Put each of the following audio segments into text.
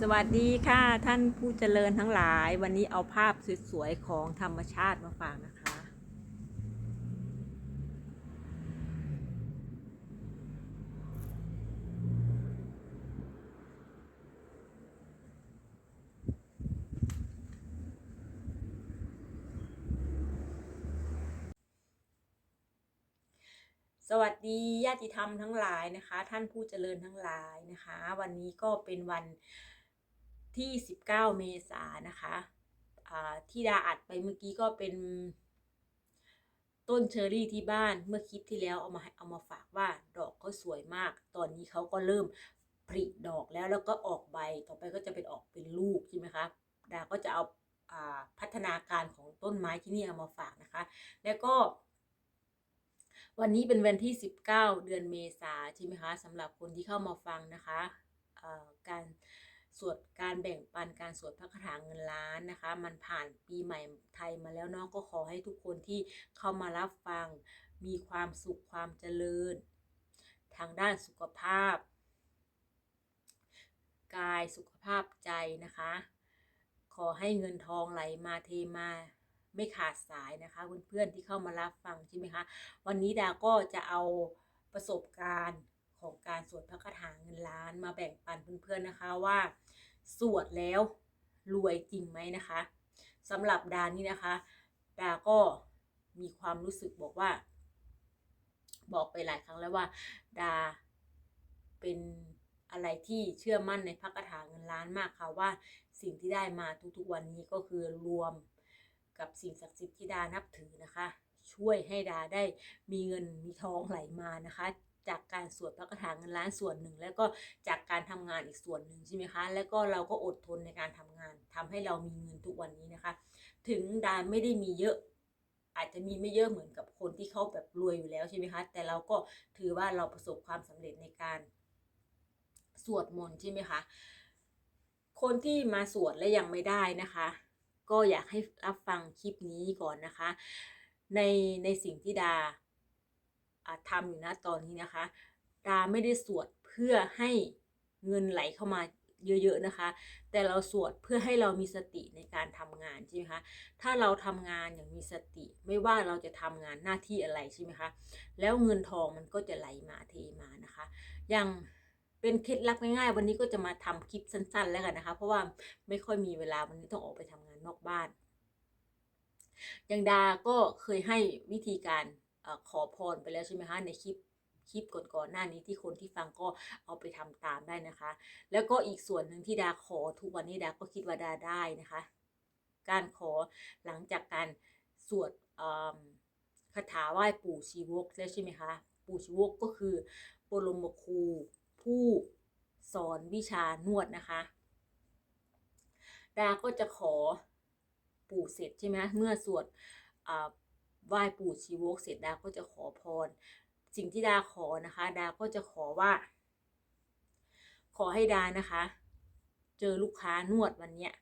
สวัสดีค่ะท่านผู้เจริญทั้งหลาย วันนี้เอาภาพสวยๆของธรรมชาติมาฝากนะคะ สวัสดีญาติธรรมทั้งหลายนะคะ ท่านผู้เจริญทั้งหลายนะคะ วันนี้ก็เป็นวัน ที่ 19 เมษายนนะคะที่ดาอัดไปเมื่อกี้ก็เป็น ต้นเชอรี่ที่บ้านเมื่อคลิปที่แล้วเอามาเอามาฝากว่าดอกก็สวยมาก ตอนนี้เขาก็เริ่มผลิดอกแล้วแล้วก็ออกใบต่อไปก็จะเป็นออกเป็นลูกใช่ไหมคะดาก็จะเอาอาพัฒนาการของต้นไม้ที่นี่เอามาฝากนะคะ แล้วก็ วันนี้เป็นวันที่ 19 เดือนเมษาใช่ไหมคะสำหรับคนที่เข้ามาฟังนะคะการ สวดการแบ่งปันการสวดพระคาถาเงินล้านนะคะ มันผ่านปีใหม่ไทยมาแล้วเนาะก็ขอให้ทุกคนที่เข้ามารับฟัง มีความสุขความเจริญ ทางด้านสุขภาพ กายสุขภาพใจนะคะ ขอให้เงินทองไหลมาเทมาไม่ขาดสายนะคะเพื่อนๆที่เข้ามารับฟังใช่ไหมคะ วันนี้ดาก็จะเอาประสบการณ์ ของการสวดพระคาถาเงินล้านมาแบ่งปันเพื่อนๆนะคะว่า สวดแล้วรวยจริงไหมนะคะสำหรับดานี่นะคะดาก็มีความรู้สึกบอกว่า บอกไปหลายครั้งแล้วว่า ดาเป็นอะไรที่เชื่อมั่นในพระคาถาเงินล้านมากค่ะว่าสิ่งที่ได้มาทุกๆวันนี้ก็คือรวมกับสิ่งศักดิ์สิทธิ์ที่ดานับถือนะคะ ช่วยให้ดาได้มีเงินมีทองไหลมานะคะ จากการสวดพระคาถาเงินล้านส่วนหนึ่ง แล้วก็จากการทำงานอีกส่วนหนึ่งใช่ไหมคะ แล้วก็เราก็อดทนในการทำงานทำให้เรามีเงินทุกวันนี้นะคะ ถึงดาไม่ได้มีเยอะอาจจะมีไม่เยอะเหมือนกับคนที่เขาแบบรวยอยู่แล้วใช่ไหมคะ แต่เราก็ถือว่าเราประสบความสำเร็จในการสวดมนต์ใช่ไหมคะ คนที่มาสวดและยังไม่ได้นะคะ ก็อยากให้รับฟังคลิปนี้ก่อนนะคะ ในในสิ่งที่ดา ทำอยู่นะตอนนี้นะคะ ดาไม่ได้สวดเพื่อให้เงินไหลเข้ามาเยอะๆนะคะ แต่เราสวดเพื่อให้เรามีสติในการทำงานใช่ไหมคะ ถ้าเราทำงานอย่างมีสติ ไม่ว่าเราจะทำงานหน้าที่อะไรใช่ไหมคะ แล้วเงินทองมันก็จะไหลมาเทมานะคะ อย่างเป็นเคล็ดลับง่ายๆ วันนี้ก็จะมาทำคลิปสั้น ๆ แล้วกันนะคะ เพราะว่าไม่ค่อยมีเวลาวันนี้ต้องออกไปทำงานนอกบ้านอย่างดาก็เคยให้วิธีการ ขอพรไปแล้วใช่ไหมคะในคลิปคลิปก่อนๆหน้านี้ที่คนที่ฟังก็เอาไปทำตามได้นะคะ แล้วก็อีกส่วนหนึ่งที่ดาขอทุกวันนี้ดาก็คิดว่าดาได้นะคะ การขอหลังจากการสวดคาถาไหว้ปู่ชีวกแล้วใช่ไหมคะปู่ชีวกก็คือปรมครูผู้สอนวิชานวดนะคะ ดาก็จะขอปู่เสร็จใช่ไหมเมื่อสวดอ่ ไหว้ปู่ชีวกเสร็จดาก็จะขอพร สิ่งที่ดาขอนะคะ ดาก็จะขอว่า ขอให้ดานะคะ เจอลูกค้านวดวันเนี้ย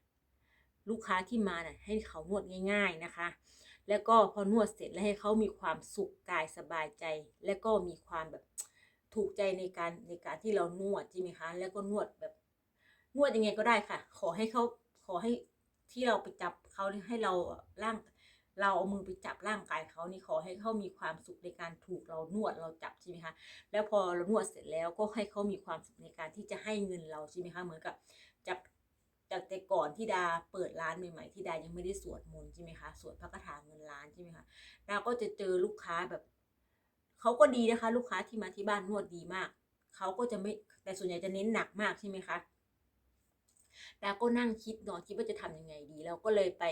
ลูกค้าที่มาเนี่ยให้เขานวดง่าย ๆนะคะ แล้วก็พอนวดเสร็จแล้วให้เขามีความสุขกายสบายใจ และก็มีความแบบถูกใจในการในการที่เรานวดใช่ไหมคะแล้วก็นวดแบบนวดยังไงก็ได้ค่ะ ขอให้เขาขอให้ที่เราไปจับเขาให้เราร่าง เราเอามือไปจับร่างกายเขานี่ขอให้เขามีความสุขในการถูกเรานวดเราจับใช่ไหมคะแล้วพอเรานวดเสร็จแล้วก็ให้เขามีความสุขในการที่จะให้เงินเราใช่ไหมคะเหมือนกับจากจากแต่ก่อนที่ดาเปิดร้านใหม่ๆที่ดายังไม่ได้สวดมนต์ใช่ไหมคะสวดพระคาถาเงินล้านใช่ไหมคะดาก็จะเจอลูกค้าแบบเขาก็ดีนะคะ ลูกค้าที่มาที่บ้านนวดดีมากเขาก็จะไม่แต่ส่วนใหญ่จะเน้นหนักมากใช่ไหมคะดาก็นั่งคิดนอนคิดว่าจะทำยังไงดี แล้วก็เลยไป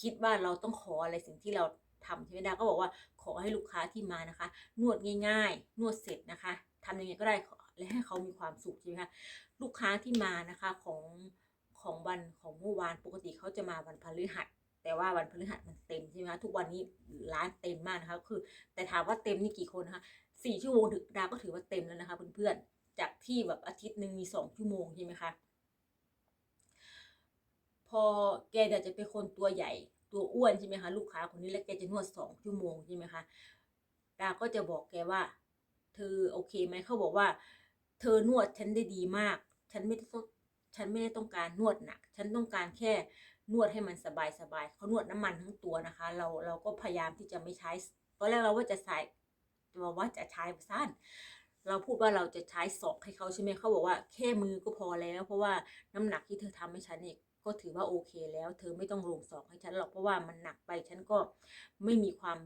คิดว่าเราต้องขออะไรสิ่งที่เราทำใช่ไหมดาก็บอกว่าขอให้ลูกค้าที่มานะคะ นวดง่าย ๆ นวดเสร็จนะคะทำยังไงก็ได้ขอและให้เขามีความสุขใช่ไหมคะลูกค้าที่มานะคะของของวันของเมื่อวานปกติเขาจะมาวันพฤหัสแต่ว่าวันพฤหัสมันเต็มใช่ไหมคะทุกวันนี้ร้านเต็มมากนะคะคือ แต่ถามว่าเต็มนี่กี่คนนะคะสี่ชั่วโมงถึงดาก็ถือว่าเต็มแล้วนะคะเพื่อนๆจากที่แบบอาทิตย์หนึ่งมีสองชั่วโมงใช่ไหมคะ พอแกเดี๋ยจะเป็นคนตัวใหญ่ตัวอ้วนใช่ไหมคะ ลูกค้าคนนี้แล้วแกจะนวดสองชั่วโมงใช่ไหมคะดาก็จะบอกแกว่า เธอโอเคไหมเขาบอกว่า เธอนวดฉันได้ดีมาก ฉันไม่ต้องฉันไม่ได้ต้องการนวดหนัก ฉันต้องการแค่นวดให้มันสบายสบายเขานวดน้ำมันทั้งตัวนะคะ เราเราก็พยายามที่จะไม่ใช้ตอนแรกเราว่าจะใช้เราว่าจะใช้สั้นเราพูดว่าเราจะใช้ศอกให้เขาใช่ไหมเขาบอกว่าแค่มือก็พอแล้ว เพราะว่าน้ำหนักที่เธอทำให้ฉันเนี่ย ก็ถือว่าโอเคแล้ว เธอไม่ต้องลงศอกให้ฉันหรอกเพราะว่ามันหนักไปฉันก็ไม่มีความ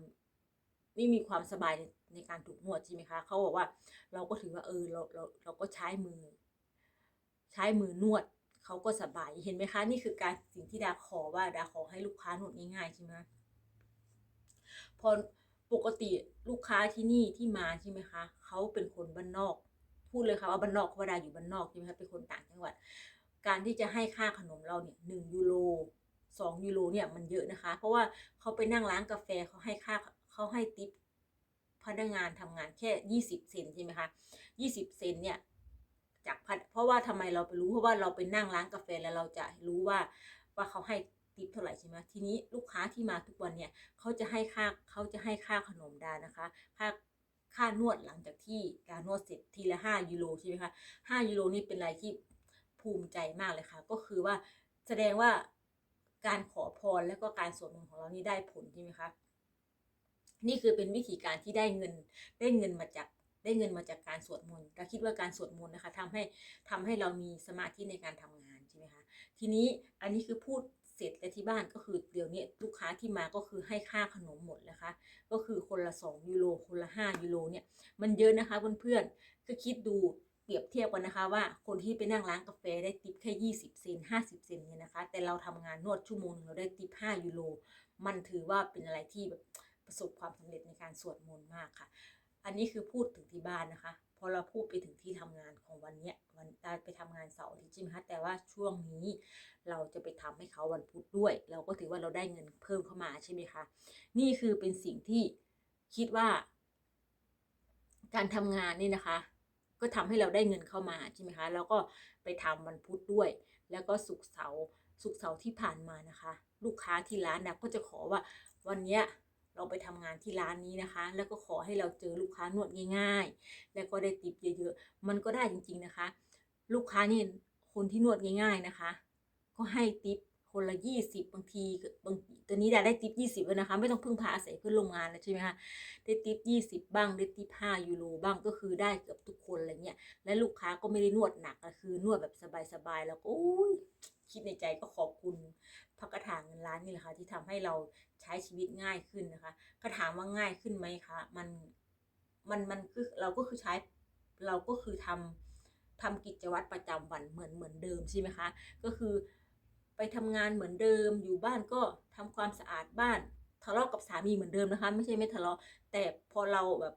ไม่มีความสบายในในการถูกนวดใช่ไหมคะเขาบอกว่าเราก็ถือว่าเออเราเราเราก็ใช้มือ ใช้มือนวดเขาก็สบายเห็นไหมคะ นี่คือการสิ่งที่ดาขอว่าดาขอให้ลูกค้านวดง่ายๆใช่ไหมพอปกติลูกค้าที่นี่ที่มาใช่ไหมคะเขาเป็นคนบ้านนอก พูดเลยค่ะว่าบ้านนอกเพราะว่าดาอยู่บ้านนอกใช่ไหมคะเป็นคนต่างจังหวัด การที่จะให้ค่าขนมเราเนี่ยหนึ่งยูโรสองยูโรเนี่ยมันเยอะนะคะ เพราะว่าเขาไปนั่งร้านกาแฟเขาให้ค่าเขาให้ติปพนักงานทำงานแค่ยี่สิบเซนใช่ไหมคะยี่สิบเซนเนี่ยจากพนเพราะว่าทำไมเราไปรู้เพราะว่าเราไปนั่งร้านกาแฟแล้วเราจะรู้ว่าว่าเขาให้ติปเท่าไหร่ใช่ไหมทีนี้ลูกค้าที่มาทุกวันเนี่ยเขาจะให้ค่าเขาจะให้ค่าขนมดานะคะ ค่าค่านวดหลังจากที่การนวดเสร็จทีละห้ายูโรใช่ไหมคะห้ายูโรนี่เป็นอะไรที่ ภูมิใจมากเลยค่ะ ก็คือว่าแสดงว่าการขอพรแล้วก็การสวดมนต์ของเรานี่ได้ผลใช่ไหมคะนี่คือเป็นวิธีการที่ได้เงินได้เงินมาจากได้เงินมาจากการสวดมนต์เราคิดว่าการสวดมนต์นะคะทำให้ทำให้เรามีสมาธิในการทำงานใช่ไหมคะทีนี้อันนี้คือพูดเสร็จแล้วที่บ้านก็คือเดี๋ยวนี้ลูกค้าที่มาก็คือให้ค่าขนมหมดนะคะ ก็คือคนละ 2 ยูโรคนละ 5 ยูโรเนี่ยมันเยอะนะคะเพื่อนๆก็คิดดู เปรียบเทียบกันนะคะว่าคนที่ไปนั่งร้านกาแฟได้ติปแค่ 20 เซน 50 เซนเนี่ยนะคะ แต่เราทำงานนวดชั่วโมงนึงเราได้ติป5ยูโร มันถือว่าเป็นอะไรที่แบบประสบความสำเร็จในการสวดมนต์มากค่ะ อันนี้คือพูดถึงที่บ้านนะคะ พอเราพูดไปถึงที่ทำงานของวันนี้วันตาไปทำงานเสาร์อาทิตย์ใช่ไหมคะ แต่ว่าช่วงนี้เราจะไปทำให้เขาวันพุธด้วย เราก็ถือว่าเราได้เงินเพิ่มเข้ามาใช่ไหมคะ นี่คือเป็นสิ่งที่คิดว่า การทำงานนี่นะคะ ก็ทำให้เราได้เงินเข้ามาใช่ไหมคะแล้วก็ไปทำวันพุธด้วย แล้วก็สุกเสาร์สุกเสาร์ที่ผ่านมานะคะ ลูกค้าที่ร้านนะก็จะขอว่าวันเนี้ยเราไปทำงานที่ร้านนี้นะคะ แล้วก็ขอให้เราเจอลูกค้านวดง่าย ๆ แล้วก็ได้ติปเยอะๆ มันก็ได้จริงๆนะคะ ลูกค้านี่คนที่นวดง่าย ๆนะคะ ก็ให้ติป คนละยี่สิบบางทีบางตอนนี้ดาได้ติปยี่สิบแล้วนะคะ ไม่ต้องพึ่งพาอาศัยเพื่อนโรงงานแล้วใช่ไหมคะได้ติปยี่สิบบ้างได้ติปห้ายูโรบ้างก็คือได้เกือบทุกคนอะไรเงี้ยและลูกค้าก็ไม่ได้นวดหนักคือนวดแบบสบายๆแล้วก็คิดในใจก็ขอบคุณพักกระถางเงินล้านนี่แหละค่ะที่ทำให้เราใช้ชีวิตง่ายขึ้นนะคะก็ถามว่าง่ายขึ้นไหมคะมันมันมันคือเราก็คือใช้เราก็คือทำทำกิจวัตรประจำวันเหมือนเหมือนเดิมใช่ไหมคะ ก็คือ ไปทำงานเหมือนเดิม อยู่บ้านก็ทำความสะอาดบ้านทะเลาะกับสามีเหมือนเดิมนะคะ ไม่ใช่ไม่ทะเลาะ แต่พอเราแบบ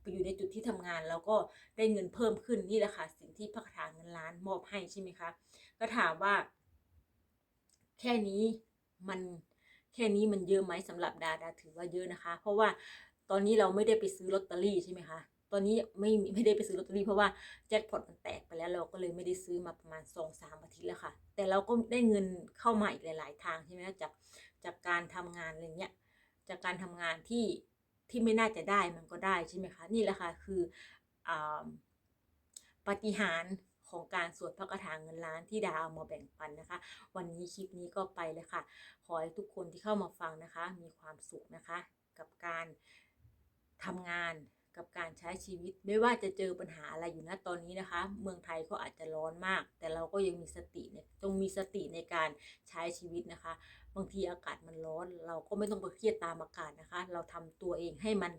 ไปอยู่ในจุดที่ทำงานเราก็ได้เงินเพิ่มขึ้นนี่แหละค่ะสิ่งที่พักทางเงินล้านมอบให้ใช่ไหมคะก็ถามว่า แค่นี้มันแค่นี้มันเยอะไหมสำหรับดาดาถือว่าเยอะนะคะ เพราะว่า ตอนนี้เราไม่ได้ไปซื้อลอตเตอรี่ใช่ไหมคะตอนนี้ไม่ไม่ได้ไปซื้อลอตเตอรี่เพราะว่าแจ็คพอตมันแตกไปแล้วเราก็เลยไม่ได้ซื้อมาประมาณสองสามอาทิตย์แล้วค่ะ แต่เราก็ได้เงินเข้ามาอีกหลาย ๆ ทางใช่ไหมจากจากการทำงานอะไรเงี้ยจากการทำงานที่ที่ไม่น่าจะได้มันก็ได้ใช่ไหมคะนี่แหละค่ะคืออปฏิหารของการสวดพระคาถาเงินล้านที่ดาวมาแบ่งปันนะคะ วันนี้คลิปนี้ก็ไปเลยค่ะ ขอให้ทุกคนที่เข้ามาฟังนะคะ มีความสุขนะคะ กับการ ทำงานกับการใช้ชีวิต ไม่ว่าจะเจอปัญหาอะไรอยู่นะตอนนี้นะคะ เมืองไทยก็อาจจะร้อนมาก แต่เราก็ยังมีสติเนี่ยต้องมีสติในการใช้ชีวิตนะคะ บางทีอากาศมันร้อน เราก็ไม่ต้องไปเครียดตามอากาศนะคะ เราทำตัวเองให้มัน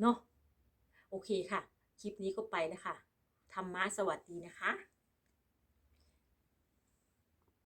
เนาะโอเคค่ะ คลิปนี้ก็ไปแล้วค่ะธรรมะสวัสดีนะคะ